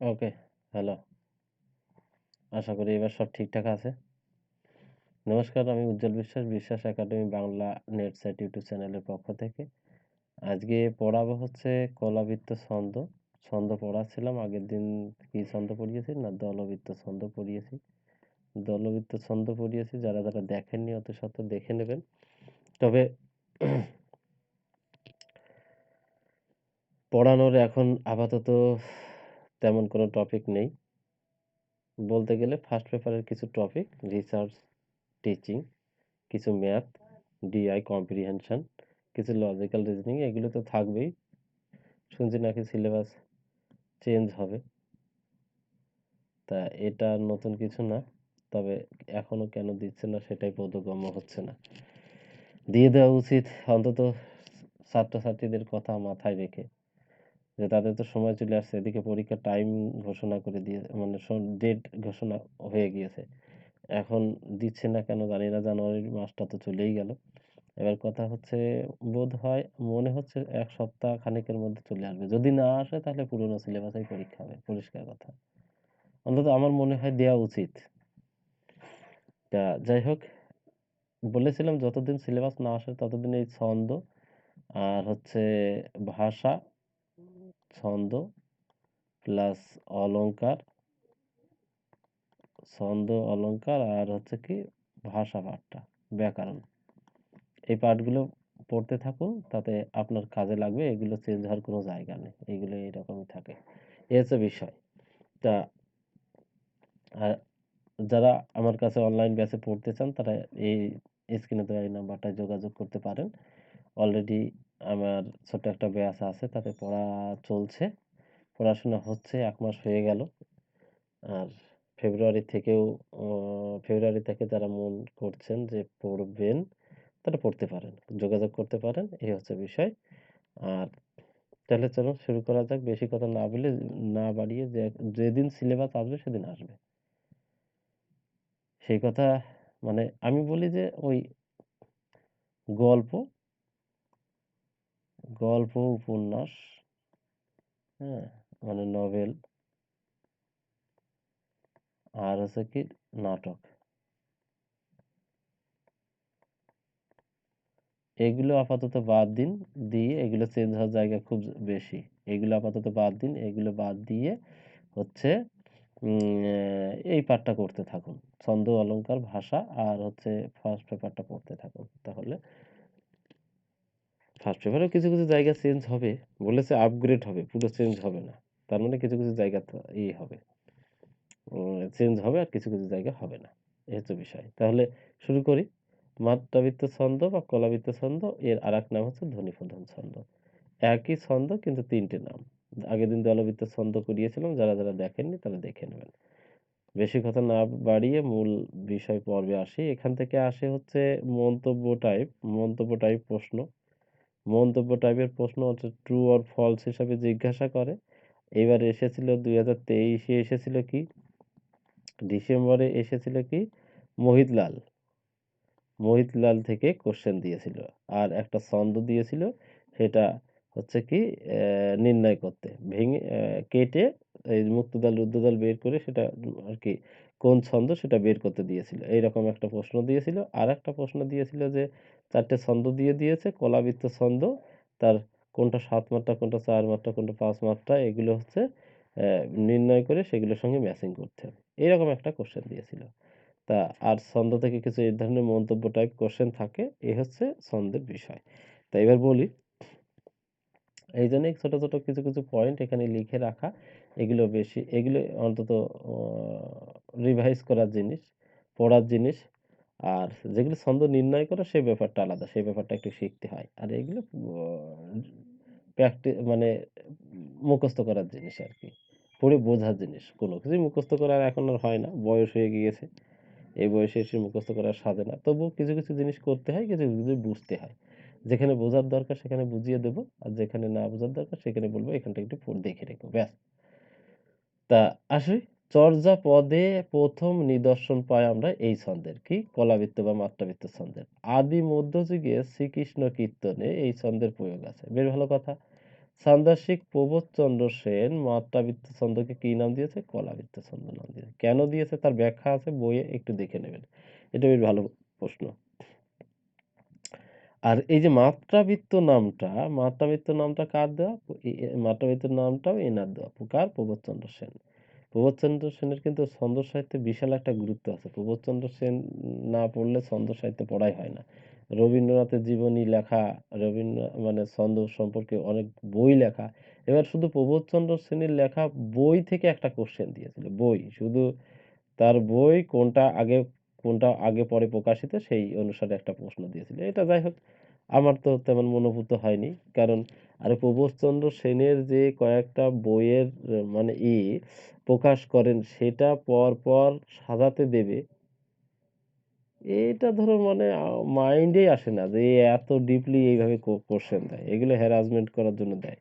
ওকে, hello. আশা করি এবার সব ঠিকঠাক আছে। নমস্কার, আমি Ujjwal Biswas, Biswas academy Bangla NET SET YouTube চ্যানেলের পক্ষ থেকে। আজকে পড়াবো হচ্ছে কলাবৃত্ত ছন্দ। ছন্দ পড়াচ্ছিলাম। আগের দিন কি ছন্দ পড়িয়েছি? না দলবৃত্ত ছন্দ পড়িয়েছি। দলবৃত্ত ছন্দ পড়িয়েছি। যারা, যারা দেখেননি অত সত্বর দেখে নেবেন। তবে পড়ানোর এখন আপাতত তেমন কোনো টপিক নেই। বলতে গেলে ফার্স্ট পেপারের কিছু টপিক রিসার্চ, টিচিং, কিছু ম্যাথ, ডিআই কম্প্রিহেনশন, কিছু লজিক্যাল রিজনিং এগুলো তো থাকবেই। শুনছি নাকি সিলেবাস চেঞ্জ হবে। তা এটা নতুন কিছু না। তবে এখনও কেন দিচ্ছে না সেটাই বোধগম্য হচ্ছে না। দিয়ে দেওয়া উচিত অন্তত ছাত্রছাত্রীদের কথা মাথায় রেখে। যে তাদের তো সময় চলে আসছে, এদিকে পরীক্ষার টাইম ঘোষণা করে দিয়ে মানে ডেট ঘোষণা হয়ে গিয়েছে। এখন দিচ্ছে না কেন জানি না জানুয়ারির মাসটা তো চলেই গেল। এবার কথা হচ্ছে, বোধ হয়, মনে হচ্ছে এক সপ্তাহ খানিকের মধ্যে চলে আসবে। যদি না আসে তাহলে পুরোনো সিলেবাসেই পরীক্ষা হবে, পরিষ্কার কথা। অন্তত আমার মনে হয় দেওয়া উচিত। তা যাই হোক, বলেছিলাম যতদিন সিলেবাস না আসে ততদিন এই ছন্দ আর হচ্ছে ভাষা ছন্দ প্লাস অলংকার, ছন্দ, অলংকার আর হচ্ছে কি ভাষা পাঠটা, ব্যাকরণ। এই পাঠগুলো পড়তে থাকুন, তাতে আপনার কাজে লাগবে, এগুলো চেঞ্জ হওয়ার কোনো জায়গা নেই, এগুলো এরকমই থাকে। এ হচ্ছে বিষয়। তা যারা আমার কাছে অনলাইন ব্যাচে পড়তে চান, তারা এই স্ক্রিনে দেওয়া এই নাম্বারটায় যোগাযোগ করতে পারেন। অলরেডি আমার ছোট্ট একটা ব্যাচ আছে, তাতে পড়া চলছে। পড়াশোনা হচ্ছে, এক মাস হয়ে গেল। আর ফেব্রুয়ারি থেকেও ফেব্রুয়ারি থেকে যারা মন করছেন যে পড়বেন, তারা পড়তে পারেন, যোগাযোগ করতে পারেন, এই হচ্ছে বিষয়। আর তাহলে চলো শুরু করা যাক, বেশি কথা না বলে, না বাড়িয়ে যে, যেদিন সিলেবাস আসবে সেদিন আসবে। সেই কথা মানে আমি বলি যে ওই গল্প গল্প, উপন্যাস হ্যাঁ মানে নভেল আর হচ্ছে কি নাটক। এগুলো আপাতত বাদ দিন, দিয়ে এগুলো চেঞ্জ হওয়ার জায়গা খুব বেশি। এগুলো আপাতত বাদ দিন, এগুলো বাদ দিয়ে হচ্ছে এই পাঠটা করতে থাকুন। ছন্দ অলঙ্কার ভাষা, আর হচ্ছে ফার্স্ট পেপারটা পড়তে থাকুন। তাহলে ফার্স্ট পেপারে কিছু কিছু জায়গা চেঞ্জ হবে। বলেছে আপগ্রেড হবে, পুরো চেঞ্জ হবে না। তার মানে কিছু কিছু জায়গা ই হবে। চেঞ্জ হবে আর কিছু কিছু জায়গা হবে না। এই হচ্ছে বিষয়। তাহলে শুরু করি। মাত্রাবৃত্ত ছন্দ বা কলাবৃত্ত ছন্দ, এর আর এক নাম হচ্ছে ধ্বনিপ্রধান ছন্দ। একই ছন্দ কিন্তু তিনটে নাম। আগের দিন দলবৃত্ত ছন্দ করিয়েছিলাম, যারা যারা দেখেননি তারা দেখে নেবেন। বেশি কথা না বাড়িয়ে মূল বিষয় পর্বে আসি। এখান থেকে আসে হচ্ছে মন্তব্য টাইপ মন্তব্য টাইপ প্রশ্ন। মন্তব্য টাইপের প্রশ্ন হচ্ছে ট্রু অর ফলস হিসাবে জিজ্ঞাসা করে। এবার এসেছিল দুই হাজার তেইশে এসেছিল কি? ডিসেম্বরে এসেছিল কি? মোহিতলাল। মোহিতলাল থেকে কোশ্চেন দিয়েছিল। আর একটা ছন্দ দিয়েছিল, সেটা হচ্ছে কি নির্ণয় করতে। ভেঙে কেটে এই মুক্তদল রুদ্রদল বের করে সেটা আর কি কোন ছন্দ সেটা বের করতে দিয়েছিল। এইরকম একটা প্রশ্ন দিয়েছিল। আর একটা প্রশ্ন দিয়েছিল যে, চারটে ছন্দ দিয়ে দিয়েছে, কলাবৃত্ত ছন্দ, তার কোনটা সাত মাত্রা, কোনটা চার মাত্রা, কোনটা পাঁচ মাত্রা, এগুলো হচ্ছে নির্ণয় করে সেগুলোর সঙ্গে ম্যাচিং করতে হবে। এইরকম একটা কোশ্চেন দিয়েছিল। তা আর ছন্দ থেকে কিছু এই ধরনের মন্তব্য টাইপ কোশ্চেন থাকে, এ হচ্ছে ছন্দের বিষয়। তা এবার বলি, এই জন্য ছোট ছোট কিছু কিছু পয়েন্ট এখানে লিখে রাখা। এগুলো বেশি, এগুলো অন্তত রিভাইজ করার জিনিস, পড়ার জিনিস। আর যেগুলো ছন্দ নির্ণয় করা, সেই ব্যাপারটা আলাদা, সেই ব্যাপারটা একটু শিখতে হয়। আর এগুলো প্র্যাকটি মানে মুখস্থ করার জিনিস আর কি। পড়ে বোঝার জিনিস, কোনো কিছুই মুখস্থ করার এখন আর হয় না, বয়স হয়ে গিয়েছে। এই বয়সে এসে মুখস্থ করার সাজে না। তবুও কিছু কিছু জিনিস করতে হয়, কিছু কিছু বুঝতে হয়। যেখানে বোঝার দরকার, সেখানে বুঝিয়ে দেবো। আর যেখানে না বোঝার দরকার, সেখানে বলব, এখানটা একটু দেখে রেখো, ব্যাস। তা আসি। চর্যা পদে প্রথম নিদর্শন পাই আমরা এই ছন্দের। কি? কলাবৃত্ত বা মাত্রাবৃত্ত ছন্দের। আদি মধ্যযুগে শ্রীকৃষ্ণ কীর্তনে এই ছন্দের প্রয়োগ আছে। বেশ ভালো কথা। সান্দাসিক প্রবোধচন্দ্র সেন মাত্রাবৃত্ত ছন্দকে কি নাম দিয়েছে? কলাবৃত্ত ছন্দ নাম দিয়েছে। কেন দিয়েছে? তার ব্যাখ্যা আছে, বইয়ে একটু দেখে নেবেন। এটা বেশ ভালো প্রশ্ন। আর এই যে মাত্রাবৃত্ত নামটা মাত্রাবৃত্ত নামটা কার দেওয়া? মাত্রাবৃত্ত নামটাও এনার দেওয়া। কার প্রবোধচন্দ্র সেন। প্রবোধচন্দ্র সেনের কিন্তু ছন্দ সাহিত্যে বিশাল একটা গুরুত্ব আছে। প্রবোধচন্দ্র সেন না পড়লে ছন্দ সাহিত্যে পড়াই হয় না। রবীন্দ্রনাথের জীবনী লেখা, রবীন্দ্র মানে ছন্দ সম্পর্কে অনেক বই লেখা। এবার শুধু প্রবোধচন্দ্র সেনের লেখা বই থেকে একটা কোশ্চেন দিয়েছিল। বই। শুধু তার বই কোনটা আগে কোনটা আগে পরে প্রকাশিত সেই অনুসারে একটা প্রশ্ন দিয়েছিল। এটা যাই হোক, আমার তো তেমন মনোভূত হয়নি। কারণ, আরে প্রবোধচন্দ্র সেনের যে কয়েকটা বইয়ের মানে ই প্রকাশ করেন, সেটা পর পর সাজাতে দেবে, এটা ধরো মানে মাইন্ডেই আসে না যে এত ডিপলি এইভাবে কোশ্চেন দেয়, এগুলো হ্যারাসমেন্ট করার জন্য দেয়।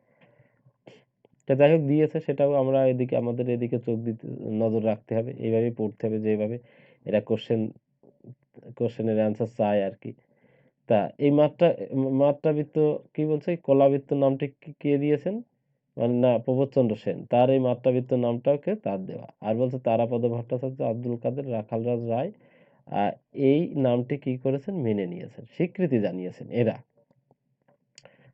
তা যাই হোক, দিয়েছে, সেটাও আমরা এদিকে, আমাদের এদিকে চোখ দিতে, নজর রাখতে হবে, এইভাবেই পড়তে হবে যেভাবে এরা কোশ্চেন কোশ্চেনের অ্যান্সার চায় আর কি তা এই মাত্রা মাত্রাবৃত্ত কি বলছে? কলাবৃত্ত নামটি কে দিয়েছেন? মানে না, প্রবোধচন্দ্র সেন। তার এই মাত্রাবৃত্ত নামটাকে তার দেওয়া। আর বলছে তারাপদ ভট্টাচার্য, আব্দুল কাদের, রাখালরাজ রায় এই নামটি কি করেছেন? মেনে নিয়েছেন। স্বীকৃতি জানিয়েছেন এরা।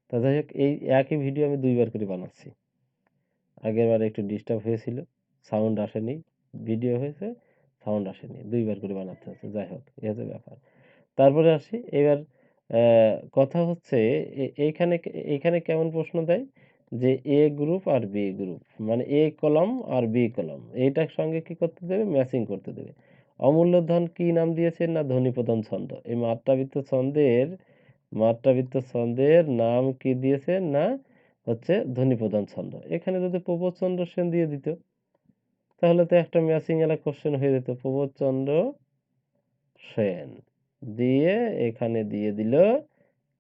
তা যাই হোক, এই একই ভিডিও আমি দুইবার করে বানাচ্ছি। আগের বার একটু ডিস্টার্ব হয়েছিল। সাউন্ড আসেনি। ভিডিও হয়েছে। সাউন্ড আসেনি, দুইবার করে বানাতে হচ্ছে যাই হোক, এই ব্যাপার। তারপরে আসি, এবার কথা হচ্ছে এইখানে এইখানে কেমন প্রশ্ন দেয়? যে এ গ্রুপ আর বি গ্রুপ মানে এ কলম আর বি কলম এইটার সঙ্গে কি করতে দেবে? ম্যাচিং করতে দেবে। অমূল্য ধন কি নাম দিয়েছেন না ধ্বনি প্রধান ছন্দ? এই মাত্রাবৃত্ত ছন্দের মাত্রাবৃত্ত ছন্দের নাম কি দিয়েছেন না হচ্ছে ধ্বনি প্রধান ছন্দ? এখানে যদি প্রবোধচন্দ্র সেন দিয়ে দিত তাহলে তো একটা ম্যাচিং এলা কোশ্চেন হয়ে যেত। প্রবোধচন্দ্র সেন দিয়ে এখানে দিয়ে দিল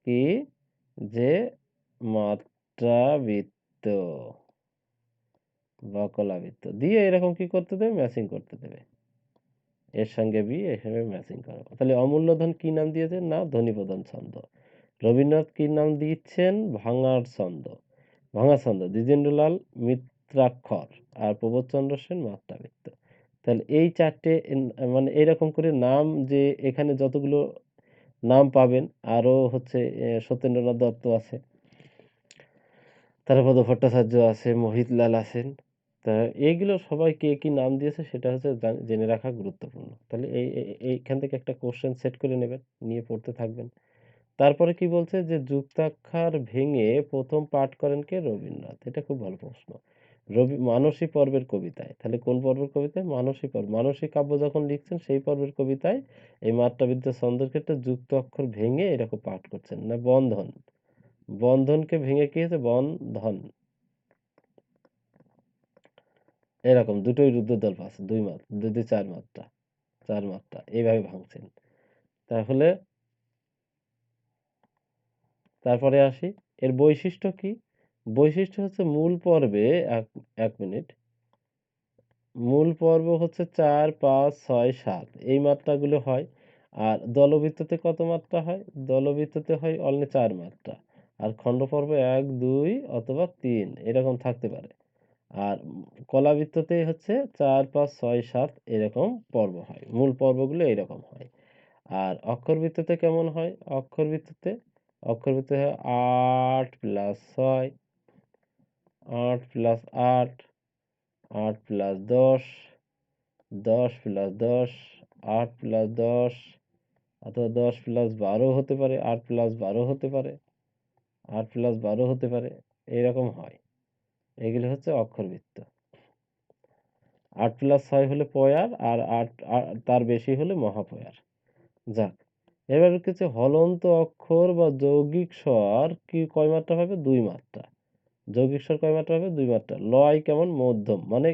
কি? যে মাত্রাবৃত্ত বা কলাবৃত্ত দিয়ে এরকম কি করতে দেবে? ম্যাচিং করতে দেবে। এর সঙ্গে বি এর সঙ্গে ম্যাচিং করা তাহলে অমূল্যধন কি নাম দিয়েছেন? না ধ্বনি প্রধান ছন্দ। রবীন্দ্রনাথ কি নাম দিচ্ছেন? ভাঙার ছন্দ। ভাঙা ছন্দ। দ্বিজেন্দ্রলাল মিত্রাক্ষর আর প্রবোধচন্দ্র সেন মাত্রাবৃত্ত। তাহলে এই চারটে মানে এইরকম করে নাম যে এখানে যতগুলো নাম পাবেন, আরও হচ্ছে সত্যেন্দ্রনাথ দত্ত আছে, তারপর ভট্টাচার্য আছে, মোহিতলাল আছেন। তা এইগুলো সবাই কে কি নাম দিয়েছে সেটা হচ্ছে জেনে রাখা গুরুত্বপূর্ণ। তাহলে এই, এই- এইখান থেকে একটা কোশ্চেন সেট করে নেবেন, নিয়ে পড়তে থাকবেন। তারপরে কি বলছে যে যুক্তাক্ষর ভেঙে প্রথম পাঠ করেন কে? রবীন্দ্রনাথ। এটা খুব ভালো প্রশ্ন। রবি, মানসী পর্বের কবিতায়। তাহলে কোন পর্বের কবিতায়? মানসী পর্ব। মানসী কাব্য যখন লিখছেন, সেই পর্বের কবিতায় এই মাত্রাবিদ্যা ছন্দের ক্ষেত্রে যুক্ত অক্ষর ভেঙে এরকম পাঠ করছেন। না, বন্ধন। বন্ধনকে ভেঙে কি হয়েছে? বন্ধন। এরকম দুটোই রুদ্রদল আছে দুই মাত্রা দুই চার মাত্রা চার মাত্রা, এইভাবে ভাঙছেন। তাহলে, তারপরে আসি। এর বৈশিষ্ট্য কি? বৈশিষ্ট্য হচ্ছে মূল পর্বে, এক এক মিনিট। মূল পর্ব হচ্ছে চার, পাঁচ, ছয়, সাত। এই মাত্রাগুলো হয়। আর দলবৃত্ততে কত মাত্রা হয়? দলবৃত্ততে হয় অনলি চার মাত্রা। আর খণ্ডপর্ব এক, দুই অথবা তিন, এরকম থাকতে পারে। আর কলাবৃত্ততে হচ্ছে চার, পাঁচ, ছয়, সাত, এরকম পর্ব হয়। মূল পর্বগুলো এরকম হয়। আর অক্ষরবৃত্ততে কেমন হয়? অক্ষরবৃত্ততে, অক্ষরবৃত্তে হয় আট প্লাস ছয়। আট প্লাস আট আট প্লাস দশ দশ প্লাস দশ, আট প্লাস দশ, অথবা দশ প্লাস বারো হতে পারে, আট প্লাস বারো হতে পারে, আট প্লাস বারো হতে পারে এইরকম হয়। এগুলো হচ্ছে অক্ষরবৃত্ত। আট প্লাস ছয় হলে পয়ার আর আট তার বেশি হলে মহাপয়ার। যাক, এবার কিছু হলন্ত অক্ষর বা যৌগিক স্বর কি, কয় মাত্রা পাবে দুই মাত্রা। যৌগিক স্বর কয় মাত্রা হবে? দুই মাত্রা। লয় কেমন? মধ্যম। মানে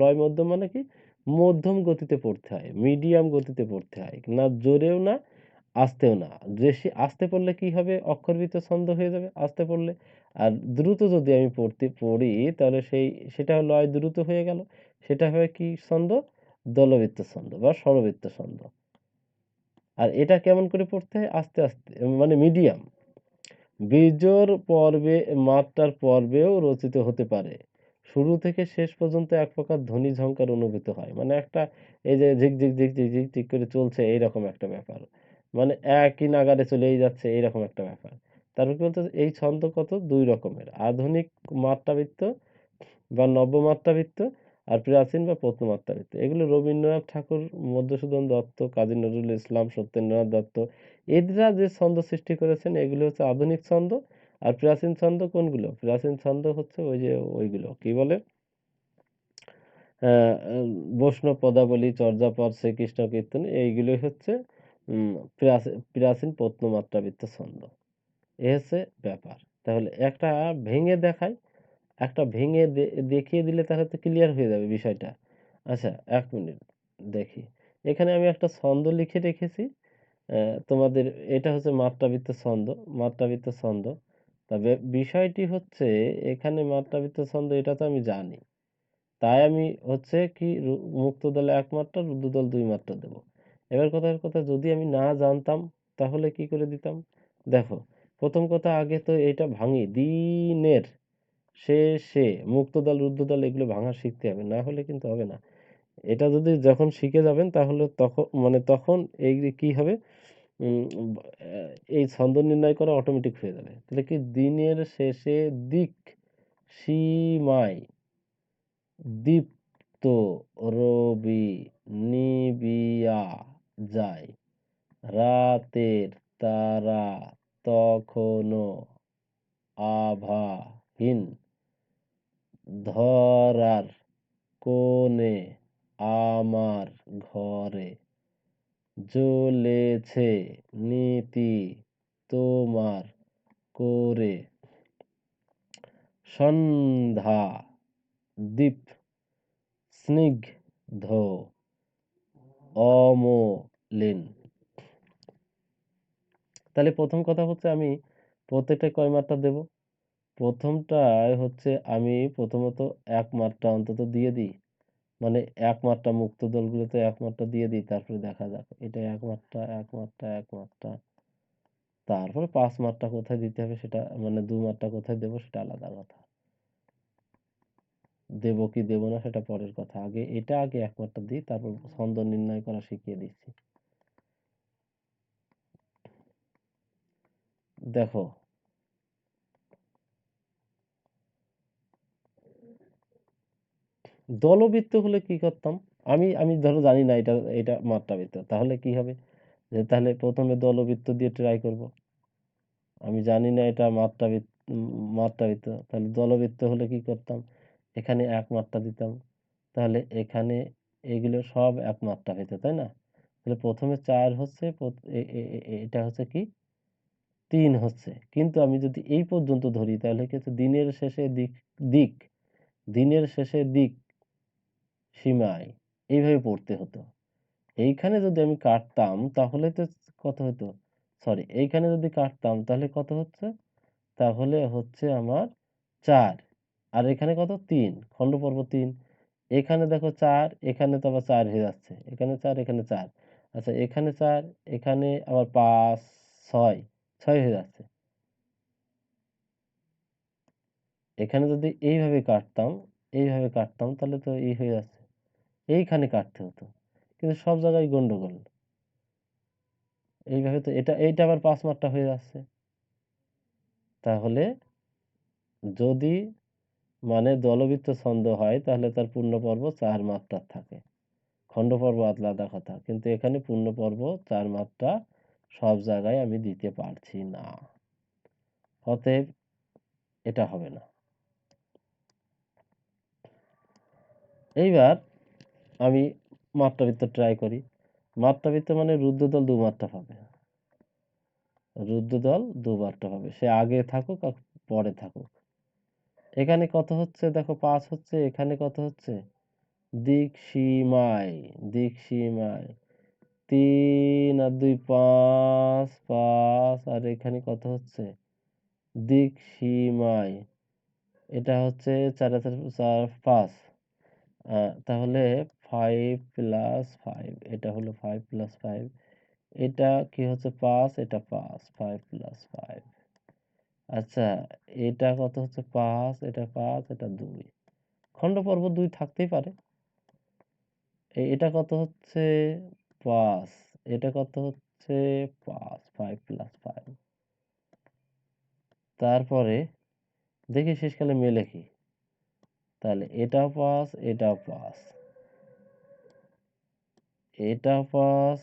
লয় মধ্যম মানে কি? মধ্যম গতিতে পড়তে হয়, মিডিয়াম গতিতে পড়তে হয়। না জোরেও না, আস্তেও না। বেশি আস্তে পড়লে কি হবে? অক্ষরবৃত্ত ছন্দ হয়ে যাবে আস্তে পড়লে। আর দ্রুত যদি আমি পড়তে, পড়ি, তাহলে সেই, সেটা লয় দ্রুত হয়ে গেল। সেটা হবে কি ছন্দ? দলবৃত্ত ছন্দ বা স্বরবৃত্ত ছন্দ। আর এটা কেমন করে পড়তে হয়? আস্তে আস্তে মানে মিডিয়াম। বিজোড় পর্বে মাত্রার পর্বেও রচিত হতে পারে। শুরু থেকে শেষ পর্যন্ত এক প্রকার ধ্বনি ঝংকার অনুভূত হয়। মানে একটা এই যে ঝিক, ঝিক, ঝিক, ঝিক, ঝিক, ঝিক করে চলছে এইরকম একটা ব্যাপার। মানে একই নাগাড়ে চলেই যাচ্ছে এইরকম একটা ব্যাপার। তারপর কি বলতেছে এই ছন্দ কত দুই রকমের। আধুনিক মাত্রাবৃত্ত বা নব্যমাত্রাবৃত্ত আর প্রাচীন বা প্রত্নমাত্রাবৃত্ত। এগুলো রবীন্দ্রনাথ ঠাকুর, মধুসূদন দত্ত, কাজী নজরুল ইসলাম, সত্যেন্দ্রনাথ দত্ত এরা যে ছন্দ সৃষ্টি করেছেন এগুলো হচ্ছে আধুনিক ছন্দ। আর প্রাচীন ছন্দ কোনগুলো? প্রাচীন ছন্দ হচ্ছে ওই যে ওইগুলো কি বলে? বৈষ্ণব পদাবলী, চর্যাপদ, শ্রীকৃষ্ণ কীর্তন এইগুলোই হচ্ছে প্রাচীন প্রত্নমাত্রাবৃত্ত ছন্দ। এ হচ্ছে ব্যাপার। তাহলে একটা ভেঙে দেখাই, একটা ভেঙে দেখিয়ে দিলে তাহলে তো ক্লিয়ার হয়ে যাবে বিষয়টা। আচ্ছা এক মিনিট দেখি। এখানে আমি একটা ছন্দ লিখে রেখেছি। তোমাদের এটা হচ্ছে মাত্রাবৃত্ত ছন্দ, মাত্রাবৃত্ত ছন্দ। তবে বিষয়টি হচ্ছে এখানে মাত্রাবৃত্ত ছন্দ এটা তো আমি জানি। তাই আমি হচ্ছে কি রু মুক্তদলে ১ মাত্রা, রুদ্ধদল ২ মাত্রা দেব। এবার কথার কথা যদি আমি না জানতাম তাহলে কি করে দিতাম? দেখো, প্রথম কথা আগে তো এটা ভাঙি দিনের শেষে মুক্তদল, রুদ্ধদল এগুলো ভাঙা শিখতে হবে। না হলে কিন্তু হবে না। এটা যদি যখন শিখে যাবেন তাহলে তখন মানে তখন এই কি হবে? এই ছন্দ নির্ণয় করা অটোমেটিক হয়ে যাবে। তাহলে কি দিনের শেষে দিক সীমায় দীপ্ত রবি নিবিয়া যায়। রাতের তারা তখনো আভাহীন। ধরার কোণে আমার ঘরে জ্বলেছে নীতি তোমার করে। সন্ধ্যা দ্বীপ স্নিগ্ধ অমলিন। তাহলে প্রথম কথা হচ্ছে আমি প্রত্যেকটায় কয় মাত্রা দেব? প্রথমটায় হচ্ছে আমি প্রথমত ১ মাত্রা অন্তত দিয়ে দিই। মানে ১ মাত্রা মুক্তদলগুলোতে ১ মাত্রা দিয়ে দিই তারপরে দেখা যাক। এটা ১ মাত্রা, ১ মাত্রা, ১ মাত্রা। তারপরে ৫ মাত্রা কোথায় দিতে হবে সেটা মানে ২ মাত্রা কোথায় দেব সেটা আলাদা কথা। দেব কি দেব না সেটা পরের কথা। আগে এটা আগে ১ মাত্রা দিই তারপর ছন্দ নির্ণয় করা শিখিয়ে দিচ্ছি। দেখো দলবৃত্ত হলে কি করতাম? আমি আমি ধরো জানি না এটা এটা মাত্রাবৃত্ত। তাহলে কি হবে? যে তাহলে প্রথমে দলবৃত্ত দিয়ে ট্রাই করব। আমি জানি না এটা মাত্রাবৃত্ত মাত্রাবৃত্ত। তাহলে দলবৃত্ত হলে কি করতাম? এখানে ১ মাত্রা দিতাম। তাহলে এখানে এগুলো সব ১ মাত্রা হইতো, তাই না? তাহলে প্রথমে চার হচ্ছে এটা হচ্ছে কি? তিন হচ্ছে। কিন্তু আমি যদি এই পর্যন্ত ধরি তাহলে কি দিনের শেষে দিক দিক দিনের শেষে দিক সীমায় এইভাবে পড়তে হতো। এইখানে যদি আমি কাটতাম তাহলে তো কত হতো? সরি এইখানে যদি কাটতাম তাহলে কত হচ্ছে? তাহলে হচ্ছে আমার চার আর এখানে কত? ৩ খণ্ডপর্ব তিন এখানে দেখো চার এখানে তো আবার চার হয়ে যাচ্ছে। এখানে চার এখানে চার আচ্ছা এখানে চার এখানে আবার ৫ ৬ ৬ হয়ে যাচ্ছে। এখানে যদি এইভাবে কাটতাম, এইভাবে কাটতাম তাহলে তো এই হয়ে যাচ্ছে। এইখানে কাটতে হতো। কিন্তু সব জায়গায় গন্ডগোল। এইভাবে তো এটা, এইটা আবার ৫ মাত্রা হয়ে যাচ্ছে। তাহলে যদি মানে দলবৃত্ত ছন্দ হয়, তাহলে তার পূর্ণ পূর্ণপর্ব ৪ মাত্রার থাকে। খণ্ডপর্ব আলাদা কথা। কিন্তু এখানে পূর্ণ পূর্ণপর্ব ৪ মাত্রা সব জায়গায় আমি দিতে পারছি না। অতএব এটা হবে না। এইবার আমি মাত্রাবৃত্ত ট্রাই করি। মাত্রাবৃত্ত মানে রুদ্ধদল ২ মাত্রা পাবে। রুদ্ধদল ২ মাত্রা পাবে। সে আগে থাকুক আর পরে থাকুক। এখানে কত হচ্ছে দেখো ৫ হচ্ছে, এখানে কত হচ্ছে? দিক সীমায়, দিক সীমায় ৩ আর ২ ৫, ৫ আর এখানে কত হচ্ছে? দিক সীমায় এটা হচ্ছে ৪ আর ৪ ৪ ৫ তাহলে ৫ প্লাস ৫ এটা হলো ৫ প্লাস ৫ এটা কি হচ্ছে ৫ এটা ৫ ৫ প্লাস ৫ আচ্ছা এটা কত হচ্ছে ৫, এটা ৫, এটা ২। খণ্ডপর্ব ২ থাকতেই পারে। এটা কত হচ্ছে ৫, এটা কত হচ্ছে ৫, ৫ প্লাস ৫। তারপরে দেখি শেষকালে মেলে কি? তাহলে এটাও ৫, এটাও ৫। এটাও ৫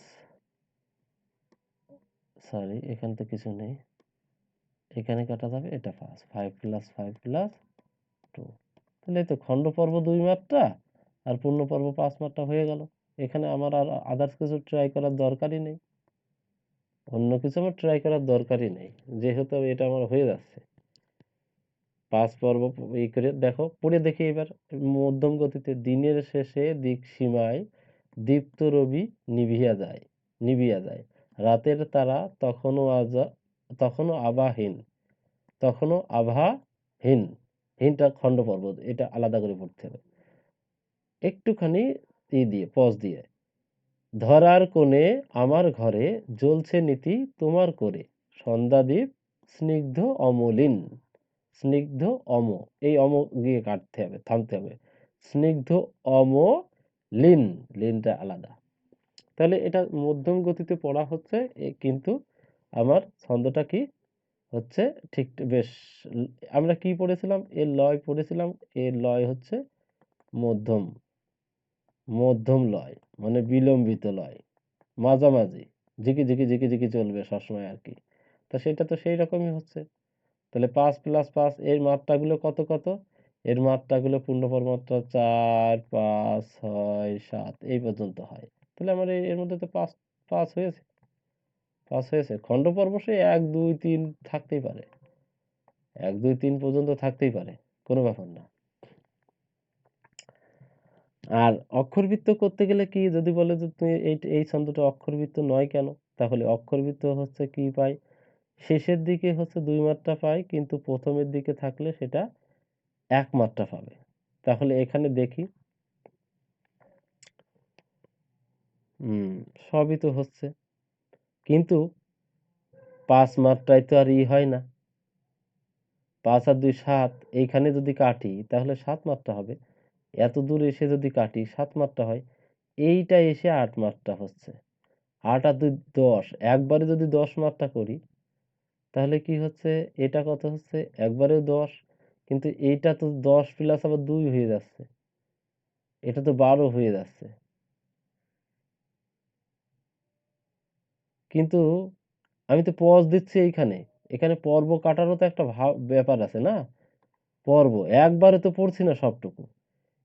সরি এখানে তো কিছু নেই। এখানে কাটা যাবে এটা ৫। ৫ প্লাস ৫ প্লাস 2 তাহলে তো খণ্ডপর্ব ২ মাত্রা আর পূর্ণপর্ব ৫ মাত্রা হয়ে গেল। এখানে আমার আর আদার্স কিছু ট্রাই করার দরকারই নেই। অন্য কিছু আমার ট্রাই করার দরকারই নেই। যেহেতু এটা আমার হয়ে যাচ্ছে। পাঁচ পর্ব ই করে দেখো, পড়ে দেখি এবার মধ্যম গতিতে দিনের শেষে দিকসীমায় দীপ্ত রবি নিভিয়া যায় নিভিয়া যায়। রাতের তারা তখনও আজা, তখনও আভাহীন তখনও আভাহীন হীনটা খণ্ডপর্ব এটা আলাদা করে পড়তে হবে। একটুখানি ই দিয়ে পজ দিয়ে ধরার কোণে আমার ঘরে জ্বলছে নীতি তোমার করে সন্ধ্যাদীপ স্নিগ্ধ অমলিন, স্নিগ্ধ অম, এই অম গিয়ে কাটতে হবে, থামতে হবে স্নিগ্ধ অমলিন লিনটা আলাদা। তাহলে এটা মধ্যম গতিতে পড়া হচ্ছে, এ কিন্তু আমার ছন্দটা কি হচ্ছে ঠিক বেশ, আমরা কি পড়েছিলাম? এর লয় পড়েছিলাম এর লয় হচ্ছে মধ্যম মধ্যম লয় মানে বিলম্বিত লয়, মাঝামাঝি, ঝিকি ঝিকি ঝিকি ঝিকি চলবে সবসময় আর কি। তা সেটা তো সেই রকমই হচ্ছে। তাহলে পাঁচ প্লাস পাঁচ, এর মাত্রাগুলো কত কত? এর মাত্রাগুলো পূর্ণপর মাত্রা চার, পাঁচ, ছয়, সাত, এই পর্যন্ত হয়। তাহলে আমার এর মধ্যে তো পাঁচ পাঁচ হয়েছে। পাঁচ হয়েছে। খণ্ডপর্ব সে এক, দুই, তিন থাকতেই পারে। এক, দুই, তিন পর্যন্ত থাকতেই পারে। কোনো ব্যাপার না। আর অক্ষরবৃত্ত করতে গেলে কি, যদি বলে যে তুমি এই এই ছন্দটা অক্ষরবৃত্ত নয় কেন? তাহলে অক্ষরবৃত্ত হচ্ছে কি পাই? শেষের দিকে হচ্ছে দুই মাত্রা পাই, কিন্তু প্রথমের দিকে থাকলে সেটা এক মাত্রা পাবে। তাহলে এখানে দেখি। হুম, সবই তো হচ্ছে। কিন্তু পাঁচ মাত্রায় তো আর ই হয় না। পাঁচ আর দুই সাত, এইখানে যদি কাটি, তাহলে সাত মাত্রা হবে। এত দূর এসে যদি কাটি, সাত মাত্রা হয়। এইটা এসে আট মাত্রা হচ্ছে। আট আর দুই দশ, একবারে যদি দশ মাত্রা করি, তাহলে কি হচ্ছে? এটা কত হচ্ছে? একবারে দশ কিন্তু এইটা তো দশ প্লাস আবার দুই হয়ে যাচ্ছে। এটা তো বারো হয়ে যাচ্ছে। কিন্তু আমি তো পজ দিচ্ছি এইখানে। এখানে পর্ব কাটারও তো একটা ভাব ব্যাপার আছে না? পর্ব। একবারে তো পড়ছি না সবটুকু।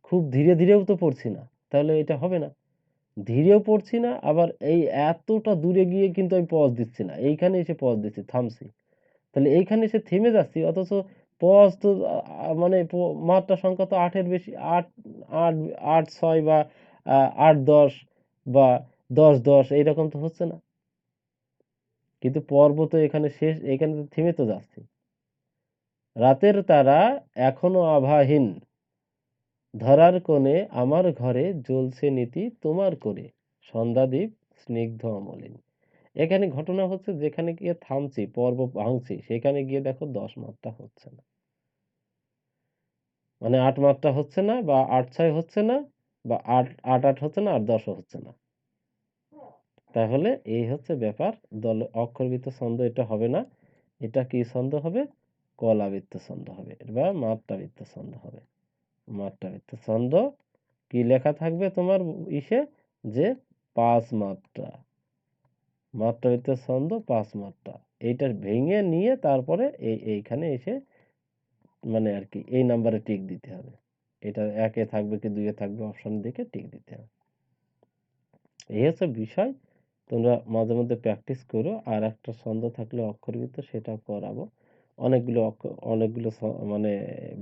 খুব ধীরে ধীরেও তো পড়ছি না। তাহলে এটা হবে না। ধীরেও পড়ছি না, আবার এই এতটা দূরে গিয়ে কিন্তু আমি পজ দিচ্ছি না। এইখানে এসে পজ দিচ্ছি, থামছি। তাহলে এইখানে এসে থেমে যাচ্ছি, অথচ পজ তো মানে মাত্রা সংখ্যা তো আটের বেশি, আট আট আট, ছয় বা আট, দশ বা দশ দশ, এইরকম তো হচ্ছে না। কিন্তু পর্ব তো এখানে শেষ, এখানে তো থেমে তো যাচ্ছে। রাতের তারা এখনও আভাহীন। ধরার কোণে আমার ঘরে জ্বলছে নীতি তোমার করে। সন্ধ্যাদ্বীপ স্নিগ্ধ অমলিন। এখানে ঘটনা হচ্ছে যেখানে গিয়ে থামছি, পর্ব ভাঙছি, সেখানে গিয়ে দেখো দশ মাত্রা হচ্ছে না। মানে আট মাত্রা হচ্ছে না বা আট ছয় হচ্ছে না বা আট আট আট হচ্ছে না আট দশও হচ্ছে না। তাহলে এই হচ্ছে ব্যাপার, দল, অক্ষরবৃত্ত ছন্দ এটা হবে না। এটা কি ছন্দ হবে? কলাবৃত্ত ছন্দ হবে বা মাত্রাবৃত্ত ছন্দ হবে। মাত্রাবৃত্ত ছন্দ, কি লেখা থাকবে তোমার ইসে? যে পাঁচ মাত্রা মাত্রাবৃত্ত ছন্দ, পাঁচ মাত্রা। এইটা ভেঙে নিয়ে তারপরে এই, এইখানে এসে মানে আর কি এই নাম্বারে টিক দিতে হবে। এটা একে থাকবে কি দুইয়ে থাকবে অপশন দেখে টিক দিতে হবে। এই হচ্ছে বিষয়। তোমরা মাঝে মধ্যে প্র্যাকটিস করো। আর একটা ছন্দ থাকলে অক্ষরবৃত্ত সেটা করাবো। অনেকগুলো অনেকগুলো মানে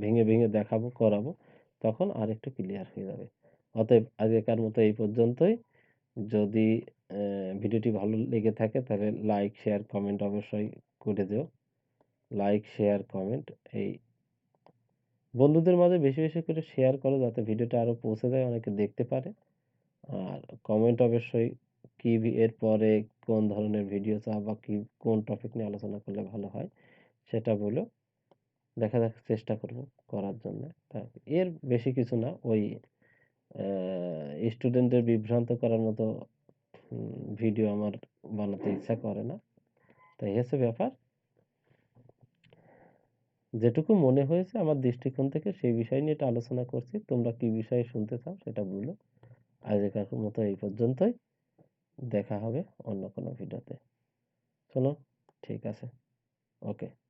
ভেঙে ভেঙে দেখাবো, করাবো। তখন আর একটু ক্লিয়ার হয়ে যাবে। অতএব আগেকার মতো এই পর্যন্তই। যদি ভিডিওটি ভালো লেগে থাকে তাহলে লাইক শেয়ার কমেন্ট অবশ্যই করে দিও। লাইক শেয়ার কমেন্ট এই বন্ধুদের মাঝে বেশি বেশি করে শেয়ার করো যাতে ভিডিওটা আরও পৌঁছে যায় অনেকে দেখতে পারে। আর কমেন্ট অবশ্যই কি এরপরে কোন ধরনের ভিডিও চাও বা কি, কোন টপিক নিয়ে আলোচনা করলে ভালো হয় সেটা বলো। দেখা যাক, চেষ্টা করব করার জন্য। এর বেশি কিছু না, ওই স্টুডেন্টদের বিভ্রান্ত করার মতো ভিডিও আমার বানাতে ইচ্ছা করে না। তাই হচ্ছে ব্যাপার। যেটুকু মনে হয়েছে আমার দৃষ্টিকোণ থেকে সেই বিষয় নিয়ে এটা আলোচনা করছি। তোমরা কি বিষয়ে শুনতে চাও সেটা বলো। আজকের মতো এই পর্যন্তই। দেখা হবে অন্য কোনো ভিডিওতে শোনো ঠিক আছে। ওকে